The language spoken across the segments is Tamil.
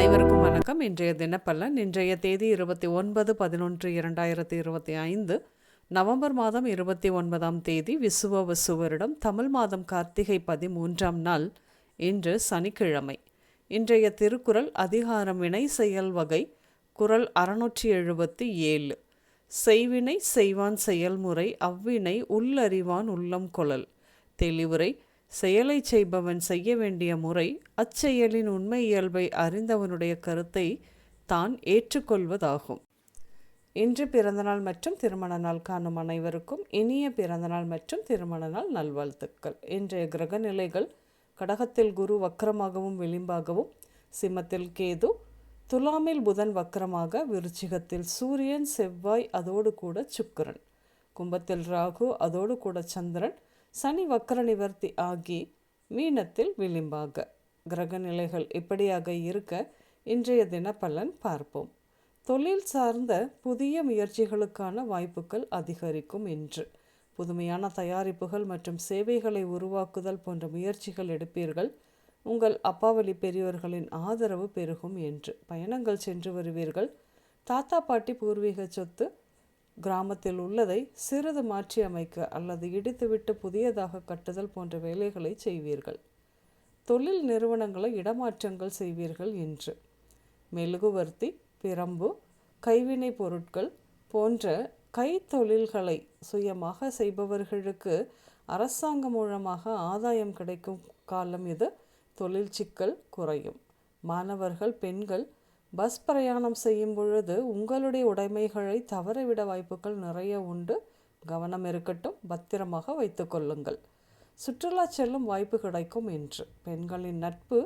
வணக்கம். இன்றைய தினப்பலன் இன்றைய தேதி இருபத்தி ஒன்பது பதினொன்று இரண்டாயிரத்தி இருபத்தி ஐந்து நவம்பர் மாதம் இருபத்தி ஒன்பதாம் தேதி விசுவ வசுவரிடம் தமிழ் மாதம் கார்த்திகை பதிமூன்றாம் நாள் இன்று சனிக்கிழமை. இன்றைய திருக்குறள் அதிகாரம் வினை செயல் வகை குரல் அறுநூற்றி எழுபத்தி ஏழு. செய்வினை செய்வான் செயல்முறை அவ்வினை உள்ளறிவான் உள்ளம் கொளல் தெளிவுரை செயலைச் செய்பவன் செய்ய வேண்டிய முறை அச்செயலின் உண்மை இயல்பை அறிந்தவனுடைய கருத்தை தான் ஏற்றுக்கொள்வதாகும். இன்று பிறந்தநாள் மற்றும் திருமண நாள் காணும் அனைவருக்கும் இனிய பிறந்தநாள் மற்றும் திருமண நாள் நல்வாழ்த்துக்கள். இன்றைய கிரக நிலைகள் கடகத்தில் குரு வக்கரமாகவும் விளிம்பாகவும் சிம்மத்தில் கேது துலாமில் புதன் வக்கரமாக விருச்சிகத்தில் சூரியன் செவ்வாய் அதோடு கூட சுக்கரன் கும்பத்தில் ராகு அதோடு கூட சந்திரன் சனி வக்கர நிவர்த்தி ஆகி மீனத்தில் விளிம்பாக. கிரக நிலைகள் இப்படியாக இருக்க? இன்றைய தினப்பலன் பார்ப்போம். தொழில் சார்ந்த புதிய முயற்சிகளுக்கான வாய்ப்புகள் அதிகரிக்கும் என்று புதுமையான தயாரிப்புகள் மற்றும் சேவைகளை உருவாக்குதல் போன்ற முயற்சிகள் எடுப்பீர்கள். உங்கள் அப்பாவளி பெரியோர்களின் ஆதரவு பெருகும் என்று பயணங்கள் சென்று வருவீர்கள். தாத்தா பாட்டி பூர்வீக சொத்து கிராமத்தில் உள்ளதை சிறிது மாற்றி அமைக்க அல்லது இடித்துவிட்டு புதியதாக கட்டுதல் போன்ற வேலைகளை செய்வீர்கள். தொழில் நிறுவனங்களை இடமாற்றங்கள் செய்வீர்கள் என்று. மெழுகுவர்த்தி பிரம்பு கைவினை பொருட்கள் போன்ற கைத்தொழில்களை சுயமாக செய்பவர்களுக்கு அரசாங்கம் மூலமாக ஆதாயம் கிடைக்கும் காலம் இது. தொழில் சிக்கல் குறையும். மாணவர்கள் பெண்கள் பஸ் பிரயாணம் செய்யும் பொழுது உங்களுடைய உடைமைகளை தவறவிட வாய்ப்புகள் நிறைய உண்டு. கவனம் இருக்கட்டும் பத்திரமாக வைத்துக்கொள்ளுங்கள் சுற்றுலா செல்லும் வாய்ப்பு கிடைக்கும் என்று பெண்களின் நட்பு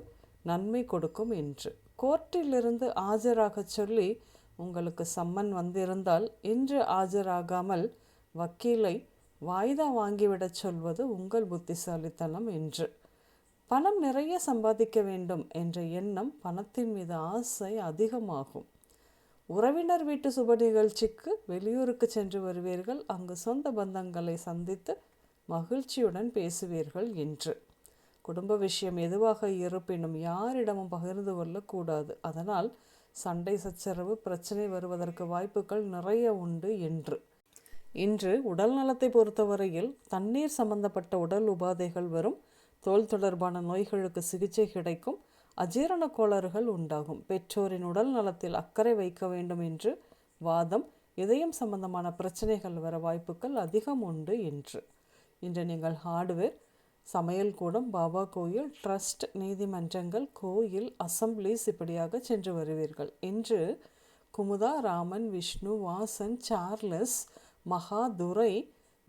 நன்மை கொடுக்கும் என்று. கோர்ட்டிலிருந்து ஆஜராக சொல்லி உங்களுக்கு சம்மன் வந்திருந்தால் இன்று ஆஜராகாமல் வக்கீலை வாய்தா வாங்கிவிடச் சொல்வது உங்கள் புத்திசாலித்தனம் என்று. பணம் நிறைய சம்பாதிக்க வேண்டும் என்ற எண்ணம் பணத்தின் மீது ஆசை அதிகமாகும். உறவினர் வீட்டு சுப நிகழ்ச்சிக்கு வெளியூருக்கு சென்று வருவீர்கள். அங்கு சொந்த பந்தங்களை சந்தித்து மகிழ்ச்சியுடன் பேசுவீர்கள் என்று. குடும்ப விஷயம் எதுவாக இருப்பினும் யாரிடமும் பகிர்ந்து கொள்ளக்கூடாது. அதனால் சண்டை சச்சரவு பிரச்சனை வருவதற்கு வாய்ப்புகள் நிறைய உண்டு என்று. இன்று உடல் நலத்தை பொறுத்தவரையில் தண்ணீர் சம்பந்தப்பட்ட உடல் உபாதைகள் வரும். தோல் தொடர்பான நோய்களுக்கு சிகிச்சை கிடைக்கும். அஜீரண கோளாறுகள் உண்டாகும். பெற்றோரின் உடல் நலத்தில் அக்கறை வைக்க வேண்டும் என்று வாதம். இதயம் சம்பந்தமான பிரச்சனைகள் வர வாய்ப்புகள் அதிகம் உண்டு என்று. இன்று நீங்கள் ஹார்ட்வேர் சமையல் கூடம் பாபா கோயில் ட்ரஸ்ட் நீதிமன்றங்கள் கோயில் அசம்பிளிஸ் இப்படியாக சென்று வருவீர்கள். இன்று குமுதா ராமன் விஷ்ணு வாசன் சார்லஸ் மகாதுரை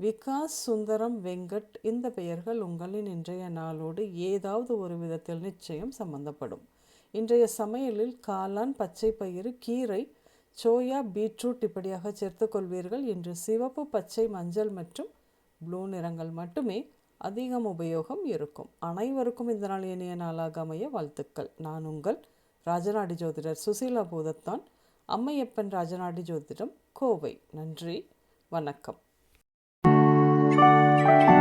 விகாஸ் சுந்தரம் வெங்கட் இந்த பெயர்கள் உங்களின் இன்றைய நாளோடு ஏதாவது ஒரு விதத்தில் நிச்சயம் சம்பந்தப்படும். இன்றைய சமையலில் காளான் பச்சை பயிறு கீரை சோயா பீட்ரூட் இப்படியாக சேர்த்து கொள்வீர்கள். இன்று சிவப்பு பச்சை மஞ்சள் மற்றும் ப்ளூ நிறங்கள் மட்டுமே அதிகம் உபயோகம் இருக்கும். அனைவருக்கும் இந்த நாள் இனிய நாளாக அமைய வாழ்த்துக்கள். நான் உங்கள் ராஜநாடி ஜோதிடர் சுசீலா பூதத்தான். அம்மையப்பன் ராஜநாடி ஜோதிடம் கோவை. நன்றி. வணக்கம். thank you